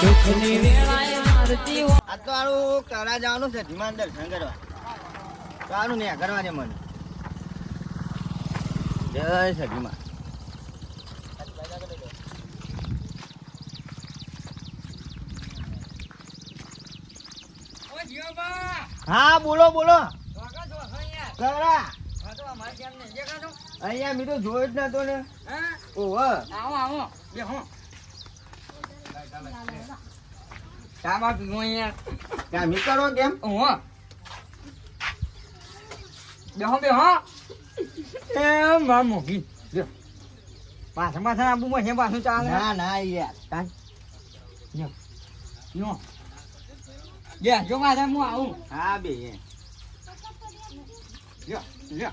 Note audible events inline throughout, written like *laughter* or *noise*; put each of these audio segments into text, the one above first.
દુઃખની વેળાએ હારતી આ તો હારું કરા જવાનું છે ધીમાન દર્શન કરવા. તો હારું ને કરવા દે મને. જય સધીમાં હા બોલો બોલો. કરા અહીંયા મી તો જોયો જ નતો ને. ઓહ. આવો આવો. બેહો. ચાબા પીવો અહીંયા કરો કેમ? ઓહો બેહો બેહો. એ મા મોગી જો. પાછા પાછા આબુ માં પાછું ચાલે. ના ના યાર. કાંઈ? યો બે જો પાછા હું આવું. હા બે યો યો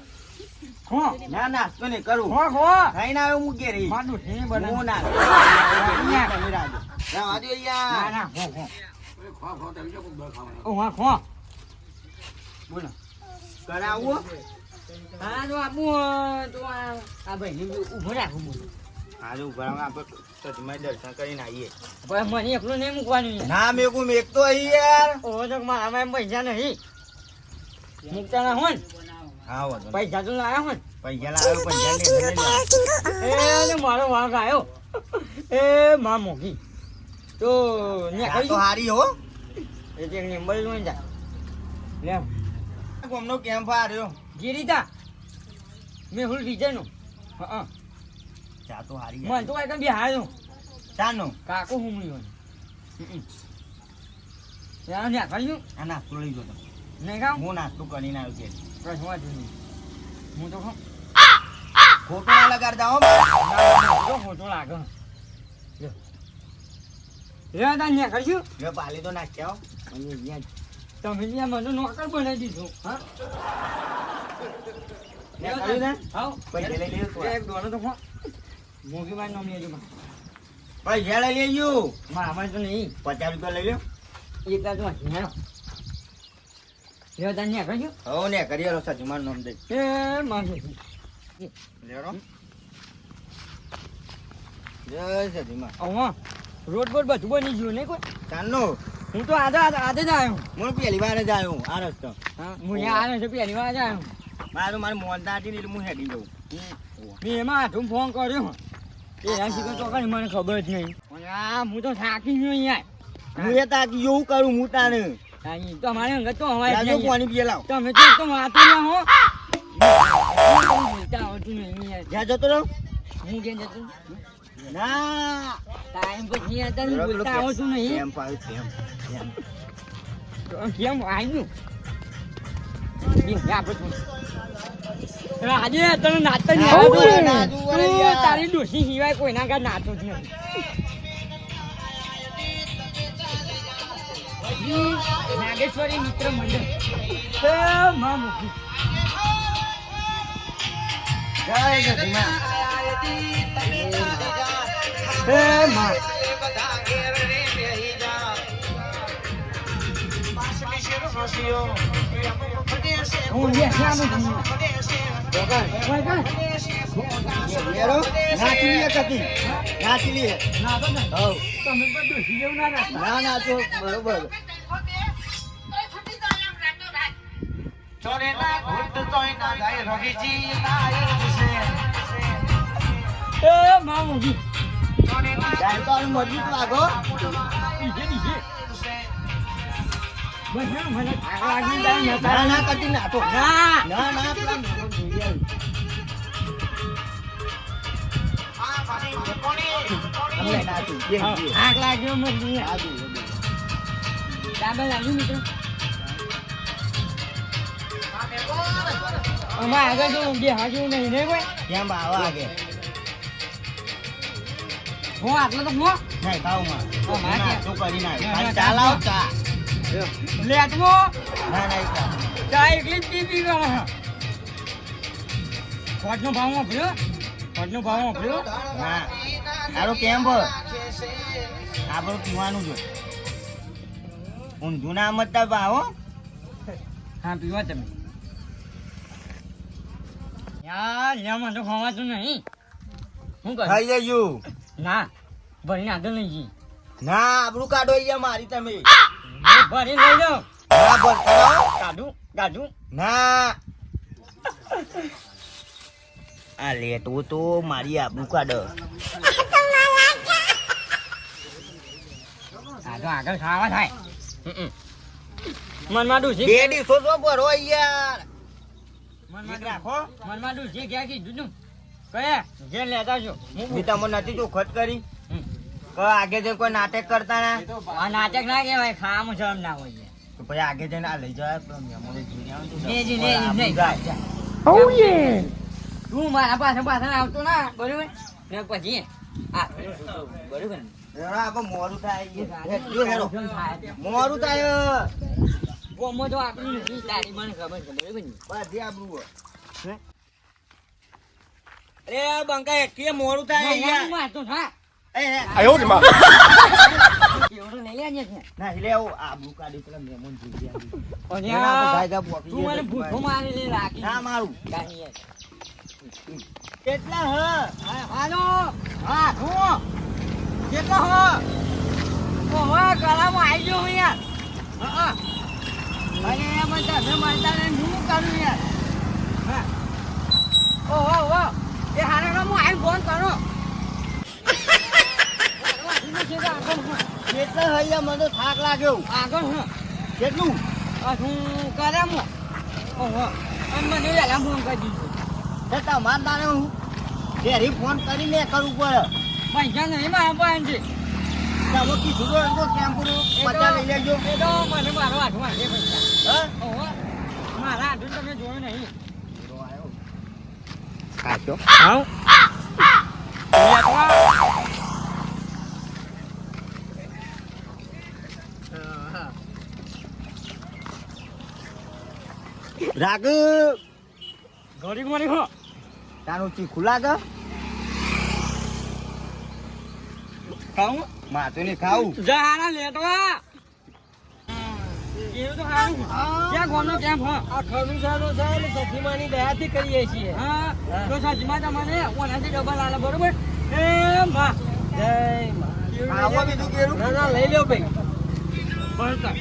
ખો ના નાસ્તો નહીં કરું. હો ખો ખાઈને આવ્યો હું ઘેર હું ના દર્શન કરીને આવીએ મને એકલું નહીં મૂકવાનું ના મેકું મેકતો અહીં યાર ઓહો તો એમ પૈસા નહીં મૂકતા ના હોય ને હા વાંધો પૈસા તો લાયા હોય પૈસા લાવ્યો પૈસા મારો વાંક આવ્યો એ માં મૂકી તો ને આ તો હારી હો. એ તે નંબર જોઈને જા. લે ગોમનો કેમ્પ હાર્યો ગીરીતા મેહુલ ડીજેનું હા ચા તો હારી મને તો કઈ બી હારું ચાનો કાકો હુમલી હોય? ત્યાં ને કર્યું આ નાસ્તો લઈ જતો નહીં ખાવ? હું નાસ્તો કરીને આવ્યો છે કશું વાંધો નહીં. હું તો ખાઉં. ખોટું ના લગાડતા હો ખોટો લાગે. લે તાર ને કરશું જો પાલી તો નાખ્યા. અને યાર તમે ત્યાં મને નોકર બનાવી દીધું. હા? ને કર્યું ને? હાવ પૈસા લઈ લેજો. એક દોડો તો મોગી માં નોમી હજુ પૈસા લઈ લેજો મારા અમારે તો નહીં. પચાસ રૂપિયા લઈ લ્યો. એક તાર તો હેણો લે તાર ને કરશું હો ને કરી લો સતીમાનું નામ દઈ. એ માગે લેરો. જય અવા રોડ બોડ બધું બની ગયું નહીં કોઈ? ચાલો હું તો આજે આજે જ આવ્યો. હું પહેલી વાર જ આવ્યો આ રસ્તો. હા આવ્યો છે પહેલી વાર જ આવ્યો. મારું મારે મોનતા હતી એટલે હું હેડી જઉં. મેં એમાં હાથું ફોન કર્યો. એ એના શીખર તો કઈ મને ખબર જ નહીં. આ હું તો થાકી ગયો અહીંયા. હું. એ તાકી એવું કરું હું તારે. તો અમારે અંગત તો નહીં. પાણી પીએ લાવ. તમે તો તો વાતો ના હો. જ્યાં જતો રહો. હું ક્યાં જતો ના ટાઈમ પછી નહીં કેમ આવ્યું આજે તને નાચતા નહીં. તારી ડોશી સિવાય કોઈના ઘર નાચતો જ નાગેશ્વરી મિત્ર મંડળ. મૂકી. જય સતીમા એ માં હું લે શ્યામ છું લેરો નાચી લીએ કતી નાચી લીએ ના તો તમે પણ ડોશી જેવું ના નાચો. ના ના, તો બરોબર એ માં મૂકી જાય તો આનું મજબૂત લાગો નીચે નીચે બસ હા, મને થાક લાગી જાય ને ના ના કતી નાખો ના ના ના પેલા મેલો જોઈ આવ્યું. અમને નાચું, બેન હા, જીએ. થાક લાગ્યો મને આ જુઓ, જુઓ. ડાબા લાગ્યું મિત્રો અમારે આગળ તો બે હાજુ નહીં રે કોઈ કેમ આવા આગે હું આટલો તો નહીં ખાવું હા, માં. મારે. નાસ્તો કરી ના, ના, ચા. લાવ ચા ના ના ચા. ચા એકલી પી ભાવ વાપર્યો ખોટનો ભાવ વાપર્યો ના. તારો કેમ આપણું પીવાનું જો ઊંધું ના મત ભાવો હા પીવા તમે. યાર યા મને ખવાતું નહીં. શું કર? ખાઈ ના ભરીને આગળ જઈ. ના આબરૂ કાઢો અહીંયા મારી તમે. ભરી લઈ જાઓ ના કરાવો કાઢું કાઢું. ના. આ લેટવું તો મારી આબરૂ કાઢો. આ તો આગળ ખાવા થાય. મનમાં ડૂસી. બે દિવસો તો ભરો યાર મનમાં રાખો મનમાં ડૂસી ક્યાં કીધું તું. કયા? જે લેતા છો મેં તમને નથી ચોખટ કરી. કે આગે જઈને કોઈ નાટક કરતા ના? આ નાટક ના કહેવાય. ખાવાનું શરમ ના હોય. તો પછી આગે જઈને આ લઈ જાય. આવે ને તો મારા પાસે પાછળ આવતો ના બરોબર? ને પછી આ બરોબર ને? મોડું થાય. હેડો. થાય. ગોમો તો આપણું નથી તારી મને ખબર છે બધી આબરૂ અરે બંકા કે મોડું થાય યાર. મારતો ના. એ, એ, કેવડો લઈ લેજે છે ના એટલે આવું આબરૂ કાઢી પેલા મહેમાન જોઈ અને એના તો આ થાય જા પોકી તું મને ભૂખો મારી લે રાખી ના મારું. કાંઈ કેટલા હ? હા, હાલો. હા હું? કેટલા હ? ઓહો ગળામાં આવી ગયો હું યાર. હા. અને એમ જ તમે મળતા ને હું કરું યાર. હા. ઓહો ઓહો એ હારે હું આવીને ફોન કરો. કેટલા હ યાર મને થાક લાગ્યો. આગળ હું. કેટલું? હું કરે હું ઓહો અને મને વહેલા ફોન કરી દીધો. તે તમારે તારે હું ઘેરી ફોન કરીને કરવું પડે. પૈસા નહીં મારા પાસે તમે કીધું તો કેમ્પુરું એ પચાસ લઈ લેજો. એ તો મને મારો હાથમાં પૈસા. મારા હાથું તમે જોયું નહીં કાચો. આવ. રાગ. ગોરી મારી હો. તારું ચીખું લાગે? ખાવું માથું ને ખાવું. જાના લેટવા. એવું તો સારું. ક્યાં ગોમનો કેમ્પ હો? આ ખરું સારું છે એટલે સતીમાની દયાથી કરીએ છીએ. હા. તો સાચમાં તમને ઓનાથી ડબલ આલે બરોબર? એ માં. જય આવો બીજું કેરું? ના ના લઈ લ્યો ભાઈ. બળતા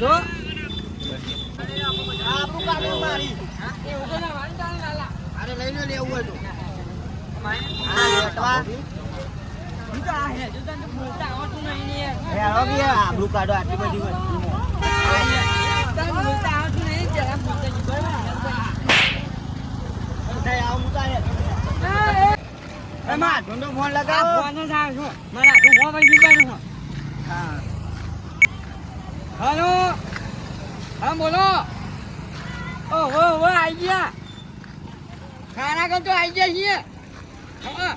જો આપણું કાઢું મારી એવું તો ના વાળી તાણે લાલા અરે લઈને લેવું. હોય તો માય લેટવા આ હે તું તને બોલતા આવડતું નહીં ને યાર હેરો કે આબરૂ કાઢો આટલી બધી ફોન લગાવો ફોન આવે મારા તું ફોન વળી દીપાનું હો હાલો હા. બોલો ઓ હો. હો આઈ ગયા ખાના કમ તો આઈ ગયા છીએ હા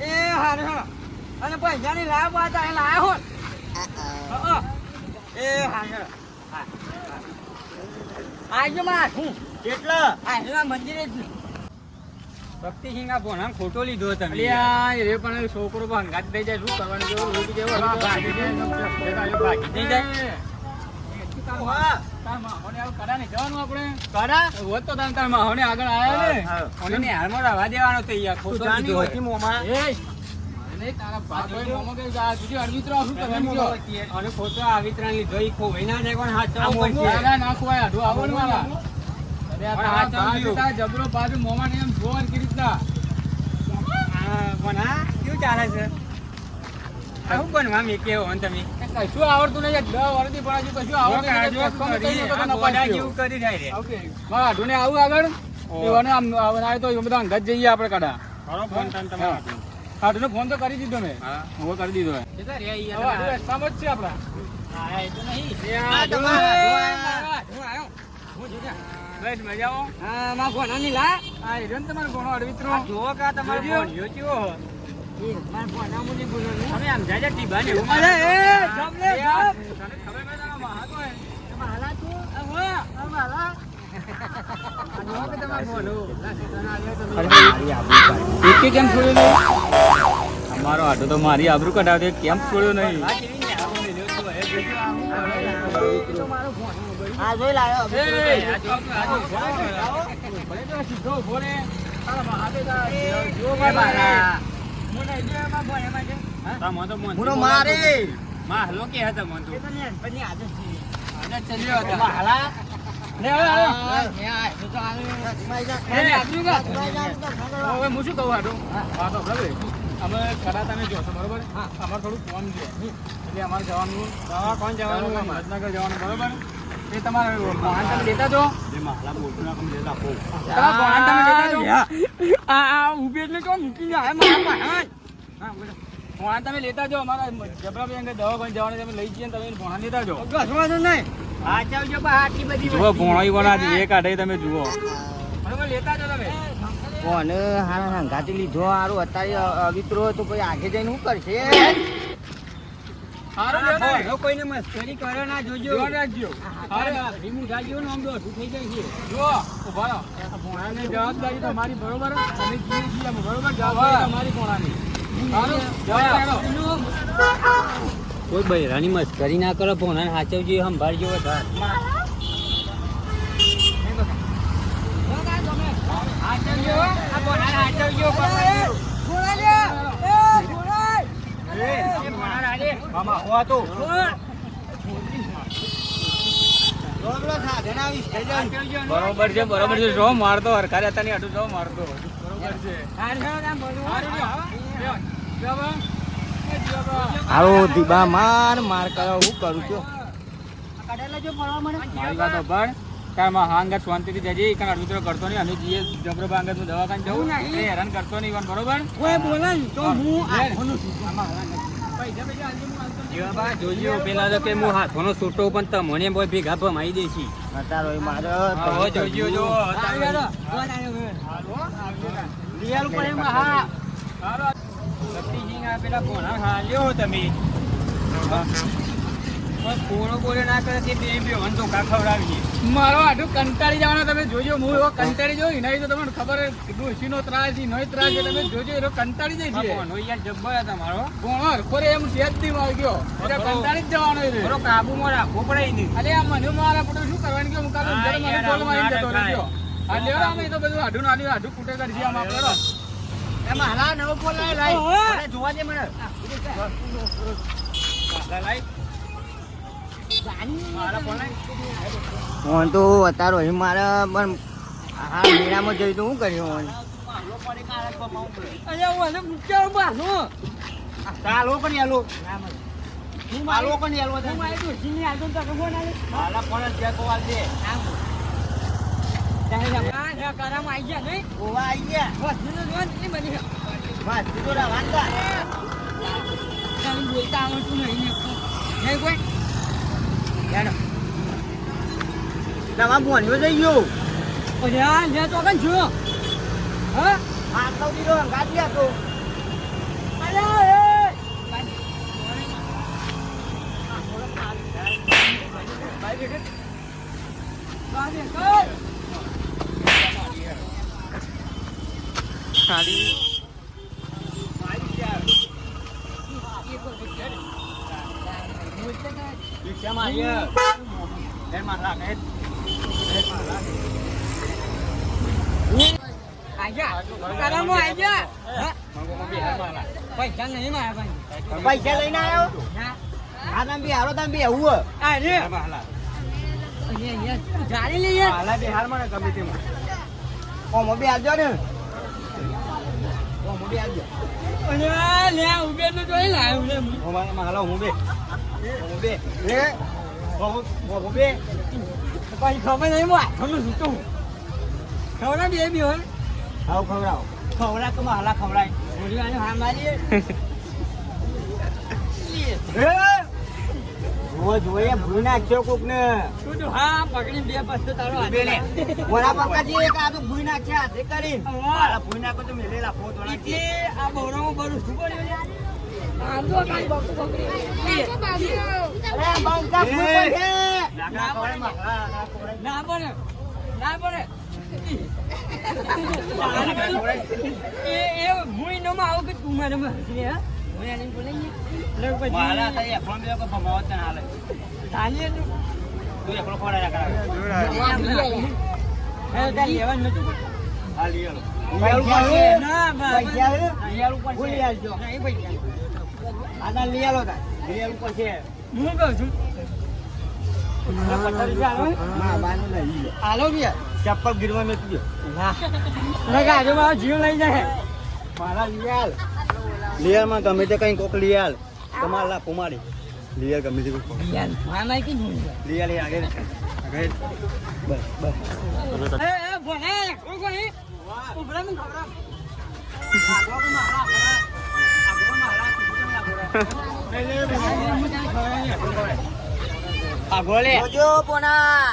એ હારે હા. અને પૈસાની લાભ વાત લાયા હો હા. એ હારે હા. આજો માં હું? કેટલા? આ મંદિરે જ ભક્તિ સિંગા ભોણા ખોટો લીધો તમે અલ્યા, પણ છોકરો ભંગાત થઈ જાય. શું કરવાનું? જેવું રોજ જેવું ભાગી જાય. ભાગી થઈ જાય. આગળ આયા ને. હા, ઓને દેવાનો યાર ખોટો જબરો બાજુ મોમાં એમ રીતના કેવું ચાલે છે? આવું બનવા મેં કેવો તમે? કશું આવડતું નહીં દસ વર્ષથી પણ હજુ કશું આવડતું. કરી જાય રે. આવું આગળ. આમ આવે તો બધા અંગત જઈએ આપણે કાઢા. ખરો ફોન તને ફોન તો કરી દીધો મેં હા. હું કરી દીધો હે. કેટલા રે હવે હાડુ રસ્તામાં જ છે આપડા હા એ તો નહીં. હું આવ્યો હું જોજા. બસ મજાઓ હા માં ફોન લા. આ હીરો ને તમારો ઘણો અડવિત્રો આ કા તમારો જોજો. ભોંડિયો કેવો. મારા ના મુની તમે આમ જાજા ટીબા ને અરે એ જમ જમ. તને ખબર પડે તારા મહાતો હે. માલા તું? હવે આ માલા આ જુઓ કે તમારો ભોંડો. અરે એકે કેમ નહીં અમારો આટો તો મારી આબરૂ કઢાવતો કેમ છોડ્યો નહીં? હે, મારો. મારા. મારે. શું કહું હાડું અમે કડા તમે જોશો બરોબર? હા. અમારે થોડું ફોન છે એટલે અમારે જવાનું દવા કોણ જવાનું? હિંમતનગર જવાનું બરોબર? એ તમારે વાહન તમે લેતા જો. વાહન તમે લેતા જો. આ આ એટલે તો મૂકી જાય? મારા. હા, તમે લેતા જો. અમારા જબરાભાઈ અંગે દવા કોણ જવાનું તમે લઈ જઈએ તમે ભોણા લેતા જો. ઘસવાનું નહીં. આ ચાવજો બા, આટલી બધી જુઓ. ભોણો કાઢે તમે જુઓ. બરોબર લેતા જો તમે. કોને હારા હંગાતી લીધો. હારું અત્યારે અવિત્રો તો પછી આગે જઈને શું કરશે? લેતા કોઈને મસ્કરી કરે ના જોજો. ધ્યાન રાખજો. અરે, ભીમું જાજો ને આમ દોઢું થઈ જાય છે. જુઓ ઊભા ભોણાની જવાબદારી તમારી બરોબર? તમે જીએ છીએ બરોબર? જવાબદારી તમારી ભોણાની સારું જવાબ લેલો. કોઈ બૈરાની મસ્કરી ના કરો ભોનાને સાચવજો સંભાળજો વધારે હાચવજો આ ભોનાને હાચવજો મામા હોવા તો રોબલો સાધન આવીશ થઈ જાય બરોબર છે બરોબર છે. જો, મારતો હરખારે હતા નહીં જો, મારતો. બરોબર દીબા માર માર કરો હું કરું છું મારી વાત પણ શાંતિથી જજે કારણ અડવિત્રો કરતો નહીં અને જે જબરબા અંગત હું દવાખાને જવું. એ હેરાન કરતો નહીં ઈવન બરોબર? કોઈ બોલે તો હું. આંખોનું જીવાબા જોજો પેલા તો કે હું હાથોનો છૂટો પણ તમને બોય ભેગા ભમાઈ દેશી. અત્યારે ઓય મારે. હવે જોજો જો રિયલ ઉપર એમાં હા. પેલા ભોણા હાલ્યો તમે. કોઈ ફોનો ના કરે તે બે બે વન ધોકા ખવડાવીએ મારો આટલું કંટાળી જવાનો તમે જોજો હું એવો કંટાળી જોઈ નહીં તો તમને ખબર ડોશીનો ત્રાસ છે નોય ત્રાસ છે તમે જોજો એનો કંટાળી જાય છે ભોનો યાર જબ્બર હતા મારો. ભોણો ખોરે એમ સેજથી માર ગયો. એટલે કંટાળી જ જવાનો છે. બરો કાબુમાં રાખવો પડે નહીં અલે આ મને મારા પડે શું કરવાનું કે હું કાલે મને બોલ મારી જતો રહ્યો આ લેવો અમે તો બધું આઢું નાની આઢું કુટે કરી આમ આપણે. એમાં હાલા નવો ફોન લાય લાય. જોવા દે મને. લાઈ ફોન તો અત્યારે ઓય મારે પણ હા મેળામાં જઈ તો શું કર્યું ચાલો પણ નહીં હાલો પણ યાલો હાલા ફોન જ જ્યાં કોવાલ દે ઓવા આઈ ગયા બસ સીધો રા વાંધા નવા બોન્યો જઈ ગયો તો દીધો ગાડી હતો રિક્ષામાં આવીએ એ મારા એ પૈસા નહીં મારા ભાઈ પૈસા લઈને આવ્યો આ તમે બી હોય. અરે જાણી લઈએ હાલા બિહારમાં ગમે તેમાં ઓમો બી આવજો ને. ઓમો બી આવજો. અને લે ઉભે તો જોઈ લાવ્યો લે ઓમો એમાં હાલો હું બે ઓમો બે લે. ઓમો ઓમો બે પછી ખબર નહીં હું હાથોનું સૂતું. ખબર બે બી હોય આવ ખવડાવ. ખવડા તો હાલા ખવડાય. બોલી આને હા મારીએ. *laughs* જોવો જોઈએ ભૂલી નાખ્યો કોક ને તું તો હા પકડી બે પસ્તો તારો હાથે લે પપ્પાજી એક આ તો ભૂલી નાખ્યા હાથે કરી હાલા ભૂલી નાખો તો એટલે આ બહરામાં બરું શું કર્યું લે આમ બકુ બકરી અરે બંકા ફૂલ પર ના પડે ના પડે. ના પડે. એ એ હું નો માં આવું કે તું મારે માં હસી હા? હું એને બોલાઈ મારા તો એકલો બે કો ભમાવત તને હાલે. તાલી તું એકલો ખોડા કરાવે નતું હા ના લીયાલું હું છું? ચપ્પલ ગીરવા મેકી દો. જીવ લઈ જાય. મારા લિયાલમાં ગમે તે કઈ કોક લિયાલ તમારા લા કુમારી લિયર ગમે તે લિયર માના કે કી લિયર લિયાલ આગળ છે. આગળ. બસ બસ. એ એ ભણે ઓ કોઈ. ઉભરા મને ખબર આ ગોલે જોજો પોના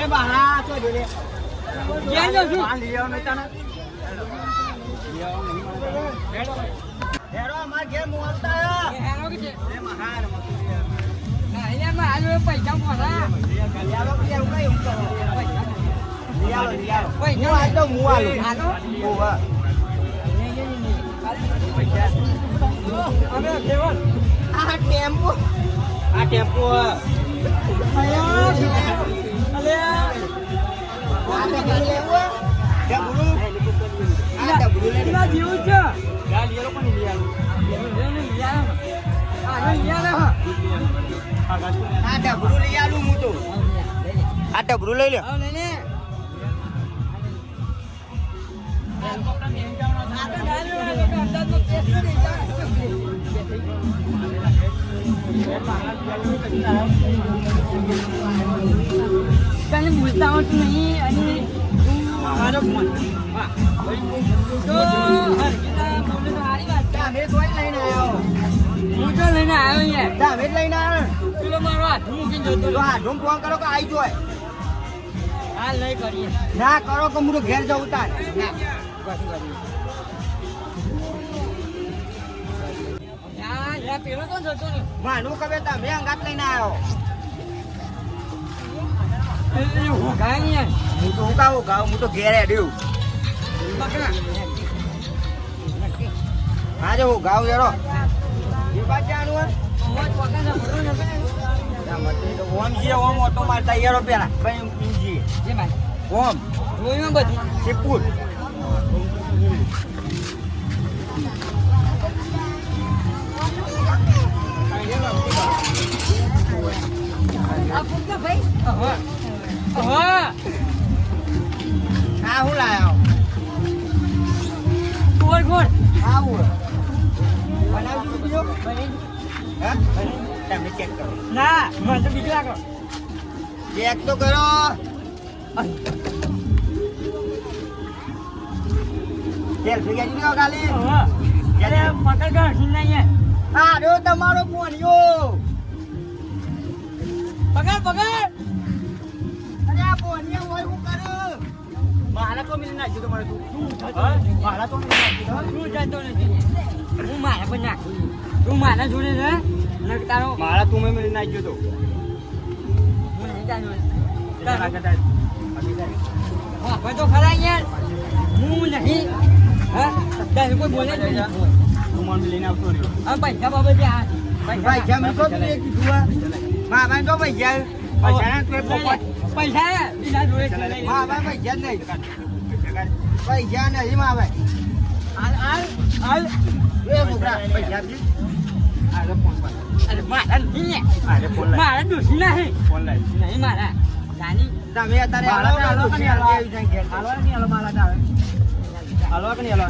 એ બાલા તો જોલે ક્યાં જાઉં છું? આ લિયાલ ને તાને હેરો અમાર ઘેર મુ આવતા આયો એ મહાર પૈસા મોરા. લિયાલો કે એવું કઈ એવું કરો લિયાલો લિયાલો. હું આ તો મુ આલું હાલો? ઓવા અમે કેવલ? આ ટેમ્પો. આ ટેમ્પો આ ટેમ્પો લેવો ડબલું આ ડબલું લે એના જેવું છે ગા લિયાલો પણ લિયાલો આ ડબલું લઈ આલું હું તો આ ડબલું લઈ લે તને ભૂલતા આવતું નહીં અને મારો ફોન તો હરકીતા બોલે તો હારી વાત છે. કોઈ લઈને આવ્યો હું તો લઈને આવ્યો યાર. તમે જ લઈને આવ્યો પેલો મારો હાથ મૂકીને જતો ફોન કરો કે આવી જોય હાલ નહીં કરીએ. ના કરો કે હું તો ઘેર જવું તાર. યા યા પેલો તો જતો રહ્યો? માનું કવે તમે અંગાત લઈને આવ્યો. હું તો હું કાવું ગાવ હું તો ઘેર હેડ્યું હા હું ગાવ જરો ઓમ છે ઓમ ઓટો મારતા યારો પેલા ભાઈ જે ઓમ બધું ભાઈ? હા હા. હું લાયો ગોળ ગોળ આવું બનાવજો બીજો હા તમે ચેક કરો ના મને તો બીજું લાગો ચેક તો કરો તેલ ભેગા દીધો ખાલી હા અરે પકડ શું નહીં રહ્યો તમારો પોનિયો પકડ પકડ મારા તો મિલી નાખ્યું તમારે તું હા? મારા તો મિલી નાખ્યું તું જતો નથી હું મારા પર નાખું તું મારા જોડે છે ને તારો મારા તું મેં મિલી નાખ્યો તો હું નહીં તો ખરા યાર હું નહીં હા તારે કોઈ બોલે જ નહીં તું મને લઈને આવતો રહ્યો હવે પૈસા બાબતે આ હા. મા તો પૈસા ના તું એ પોપટ. પૈસા બીજા જોડે ભાઈ નહીં જ્યાં નહીં મા ભાઈ હાલ હાલ હાલ એ છોકરા પૈસા આપજે. લે ફોન અરે મારા નહીં. આ ફોન મારા નહીં ફોન. નહીં મારા તમે અત્યારે હાલો કે હાલો કે નહીં હાલો? આવી જાય ઘેર. હાલો કે નહીં હાલો મારા હાલો કે નહીં હાલો?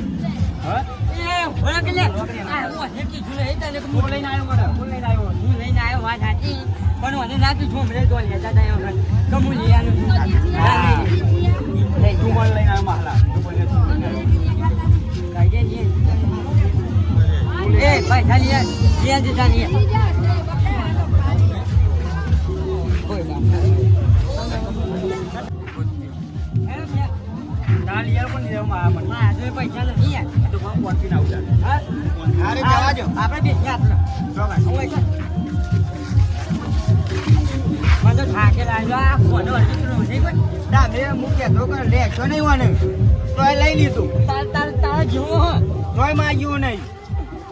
પણ મને ના તું ઝોમરે તો લેતા હતા એમ કે હું લઈ આવ્યો છું. તું મને લઈને આવ્યો. તું તું. લઈ. એ, ભાઈ તો ચાલે યાર તો ફોનો અડધો નહીં કોઈ લઈ લીધું તાર તાર તારા જેવો તોય માગ્યું નહીં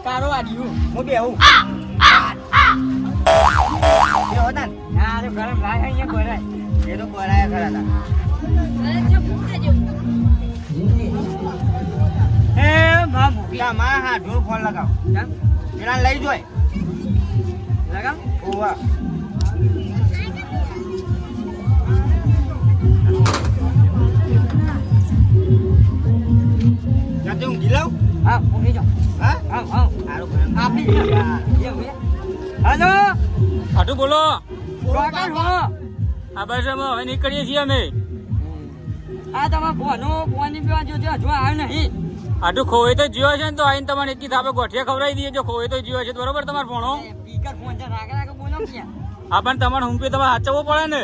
તારો આડ્યું હું બેહું બેહો તાન. તો ગરમ લાગે અહીંયા ભરાય એ તો પરાયા ખરા. માં મૂકી તમારા હાથનું ફોન લગાવો. જા, પેલા લઈ જોય. લગાવ. ઓવા જાતે ઊંઘી લઉં હા મૂકી જાઓ હા? હા હા. સારું કામ. આપી જ જાઓ. એવું છે? હલો. ખાટું બોલો. આ બસ અમે હવે નીકળીએ છીએ અમે. આ તમારા ફોનો ફોનની પીવા જો જો હજુ આવ્યો નહીં. આટલું ખોવે તો જીવો છે ને તો આઈને તમારે એક થાપે ગોઠિયા ખવડાવી દઈએ. જો ખોવાય તો જીવો છે બરોબર તમારે ભણો. હા પણ તમારે હુંપી તમારે સાચવવો પડે ને?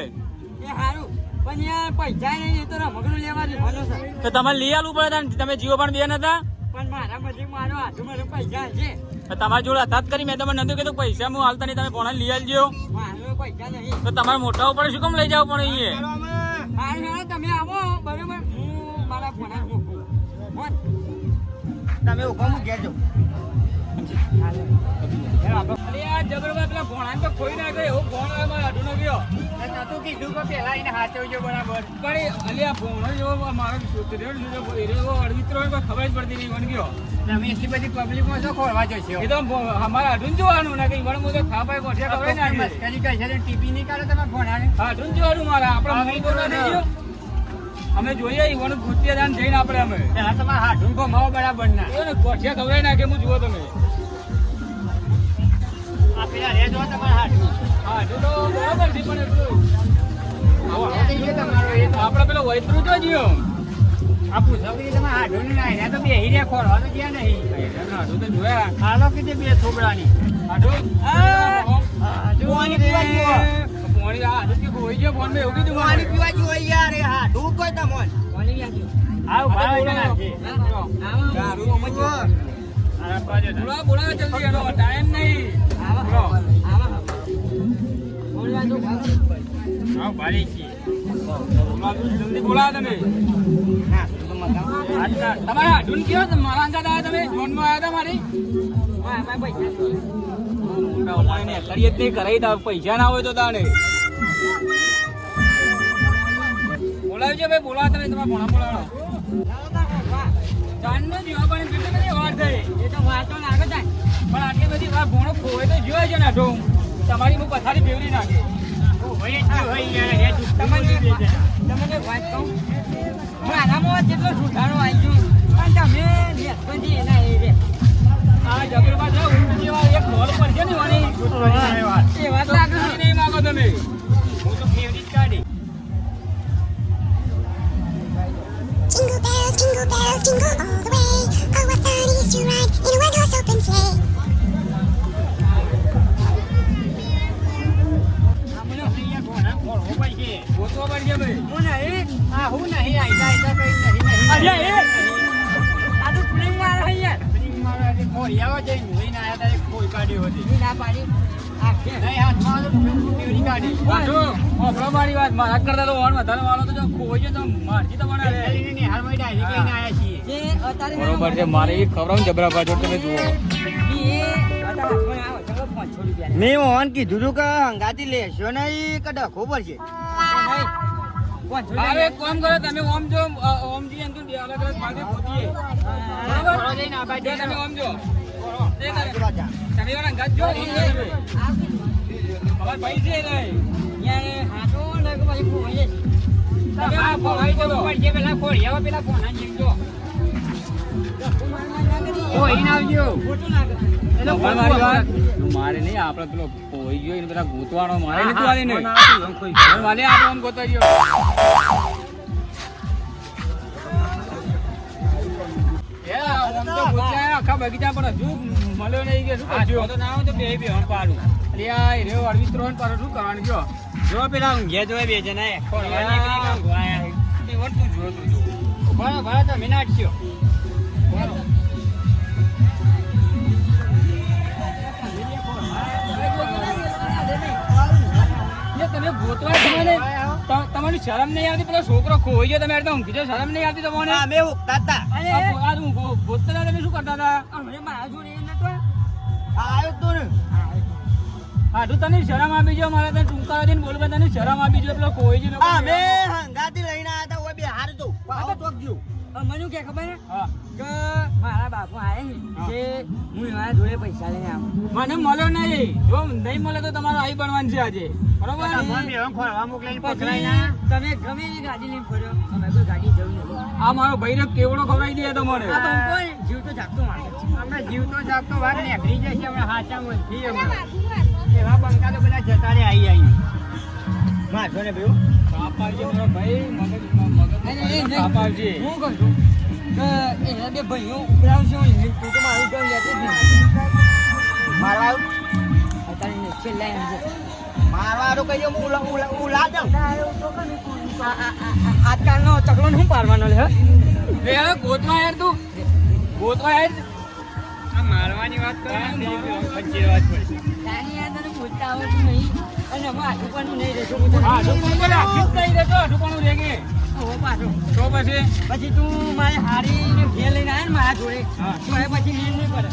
તો તમારે લઈ આવવું પડે તમે જીવો પણ બે નતા? તમારી જોડે હથાત કરી મેં તમને નતું કીધું પૈસા હું હાલતા નહીં તમે ભણો લઈ આવજો પૈસા તો તમારે મોટા ઉપર શું કેમ લઈ જાવ પણ અહીંયા. હા હા તમે આવો બરોબર. હું મારા તમે ઊભા હું ઘેર જાઉં. ખબર તમે એટલી બધી પબ્લિકમાં શું ખોરવા જશો એ તો અમારે અઢું જોવાનું ને કઈ વણ મોટો ખાવા કોઈ તો ટીપી નહીં કાઢો તમે ભોણાને. અઢું જોવાનું મારા ગયો. અમે જોઈએ ઈ વણ ભૂતિયા દાન જઈને આપણે અમે. હા તમારા હાથું. ઘમાવો બરાબર ના એ ને ગોઠિયા ખવડાવી નાખે હું જુઓ તમે. આ પેલા રે જો તમારા હાથું હાડું તો બરાબર છે પણ એટલું તમારો એ આપણે પેલો વૈતરું જો જીયો. આ પૂછો તમે હાથું ના એને તો બે હીરે ખોરવા તો ગયા નહીં હાડું તો જોયા. હાલો કે બે છોકરાની. હાડું પાણી પીવા જેવો. આ હાડું કે ખોઈ ગયો ફોનમાં એવું કીધું પાણી પીવા જેવું યાર એ હાથું કોઈ તમોન કોની વ્યાજ્યો? આવ હા, ભાઈ બોલો. હા? દારૂ આ જલ્દી એનો ટાઈમ નહીં આવો. બોલો. બોલા. આવ ભારી છે જલ્દી બોલાવો તમે ના તો મગાવો આજના તમારે હાડું કયો મારા અંગાત આવ્યા તમે જોનમાં આવ્યા હતા મારી પૈસા મોટા કરીએ પૈસા ના હોય તો તાણે. બોલાવજો ભાઈ બોલાવો તમે તમારા ભણા બોલાવો. ચાલો તાર વાહ. ચાંદનો જીવા પણ કેટલી બધી વાર થઈ. એ તો વાતો લાગે જાય. પણ આટલી બધી વાર ભણો ખોય તો જોયે છે ને તમારી હું પથારી ફેવરી નાખે. હે તમને તમને વાત કહું? મારામાં જેટલો સુધારો આવી ગયો. પણ તમે એના એ Jingle bells, jingle bells, jingle all the way. Oh, what fun it is to ride in a one-horse open sleigh. આમને અહીંયા ઘોડા ખોરવો પડશે ગોતવા પડશે ભાઈ હું નહીં આ હું નહીં આઈતા આઈતા કઈ નહીં નહીં મારા જે ખોરિયાઓ જઈને જોઈને આયા તા ખોઈ કાઢી હતી. ના પાડી. આ કે નહીં હાથમાં કાઢી. મારી વાત મારા કરતા તો વણ વધારે વાળો તો જો છે તો મારજી છીએ. બરોબર છે મારે એ ખબર જબરા તમે જુઓ. એ મેં મોહન કીધું હતું કે હંગાતી લેશો નહીં કે ડખો પડશે? નહીં પાંચસો હવે કરો તમે ઓમ જો જી બે અલગ અલગ ભાગે ખોદીએ. બરાબર? જઈને આ બાજુ તમે ઓમ જો. તમે જો ઓમ જો અમાર ભાઈ છે નહીં યાર હાથો ને પછી ખોવાઈ જાય. તમે આ ભાઈ જો પેલા ફોન પેલા ફોના જીવજો માર મારે નહીં પેલો ગયો એને પેલા ગોતવાનો મારે નથી વાલી ને વાલે આપણે આમ ગોતવા ગયો. એ આમ આખા બગીચા પર હજુ મળ્યો નહીં કે શું તો ના હોય તો બે બે પાડું. અરે આ રે અડવી ત્રણ પર શું કરવાનું કયો? જો પેલા ઊંઘ્યા જોય બે જણા ગયા. એ જો તું જો તમે તમે ગોતવા તમને તમારી શરમ નહીં આવતી પેલો છોકરો ખોઈ ગયો તમે એટલે ઊંઘી જાઓ, શરમ નહીં આવતી તમને? અમે ઉગતા હતા અરે. આ ગો- ગોતતા તમે શું કરતા હતા અમે મારા જોડે એ નતો. આવ્યો તો ને. હાટું તને શરમ આપી જો મારે તને ટૂંકા દઈને બોલવા તને શરમ આપી જો પેલો ખોઈ ગયો લોકો અમે હંગાથી લઈને આવ્યા હતા ઓય બે હાર તો. પાવો તો જ્યું. મને કે ખબર હે? હા. કે મારા બાપુ આયા કે હું એના જોડે પૈસા લઈને આવું. મને મળ્યો નહીં. જો નહીં મળે તો તમારો આઈ બનવાનું છે આજે. બરોબર? તમે ગમે એ ગાડી લઈને ફર્યો અમે કોઈ ગાડી જવું નથી. આ મારો ભાઈ કેવડો ખવડાવી દે તમારે? જીવ તો જાગતો કોઈ જીવ તો જાગતો વાત નીકળી જશે હમણાં હાચામાં છીએ હમણાં એવા બંકા તો બધા જતા રે આવી આઈ મારશો ને મારો ભાઈ મગજ હું કહું છું એના બે ભાઈઓ એને તું તો મારું ઘર લેતી જ મારવા અત્યારે નીચે છેલ્લા એમ છે મારવા હારું કહી દો, હું ઉલા- ઉલા- ઉલા દઉં. આજકાલનો ચકલો શું પાડવાનો લે હવે ગોતવા યાર તું. ગોતવા યાર આ મારવાની વાત કરે વાત પડશે તારી યાર તને બોલતા આવડતું નહીં. અને હવે આટલું નહીં રહેશો હું હા જ નહીં રહેતો ઢોકણું રેગે તો પછી? પછી તું મારે હારીને ઘેર લઈને આવ્યા ને મારા જોડે. તો એ પછી મેં નહીં પડે.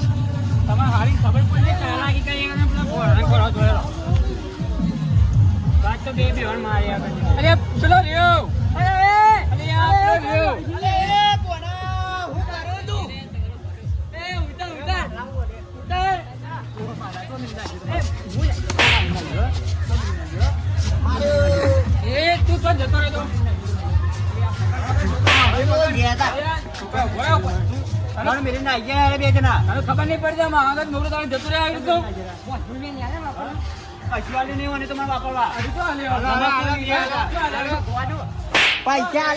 તમારે હારી ખબર પડે અને પેલા વાત તો બે બે મારી આગળ અરે પેલો રહ્યો. અરે અરે યાર પેલો રહ્યો એ ઉતા ઉતા ઉતા એ તું તો જતો રહ્યો ખબર નહીં પડતી મોડું તારે જતું રહે આવી તો કશું નહીં મને તો મારા બાપા હજુ તો હાલે હવે. આગળ ગયા હતા. પૈસા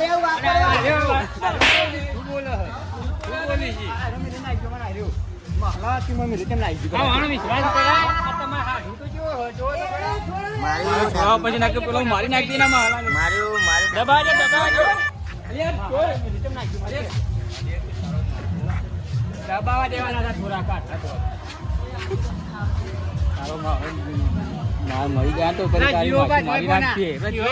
પછી નાખે પેલો મારી નાખી ના મારવાનું. મારું- મારું- દબાવજો, દબાવજો. અલ્યા, ચોર, કેમ નાખ્યું? અલ્યા. દબાવવા દેવાના હતા થોડા કાઢ. તારો મા- મરી ગયા તો પછી મારી નાખીએ. પેલું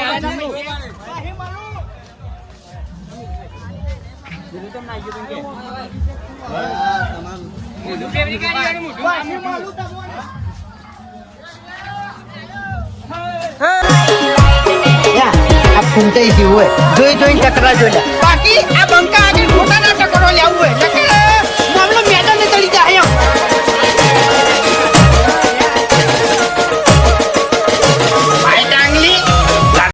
ફૂમતાઈ જેવું હોય જોઈ જોઈને ટકરા જોઈ બાકી આ બંકા આગળ પોતાના ટકરો લેવું હોય. ટકરા મામલો મેદાને ચડી જાય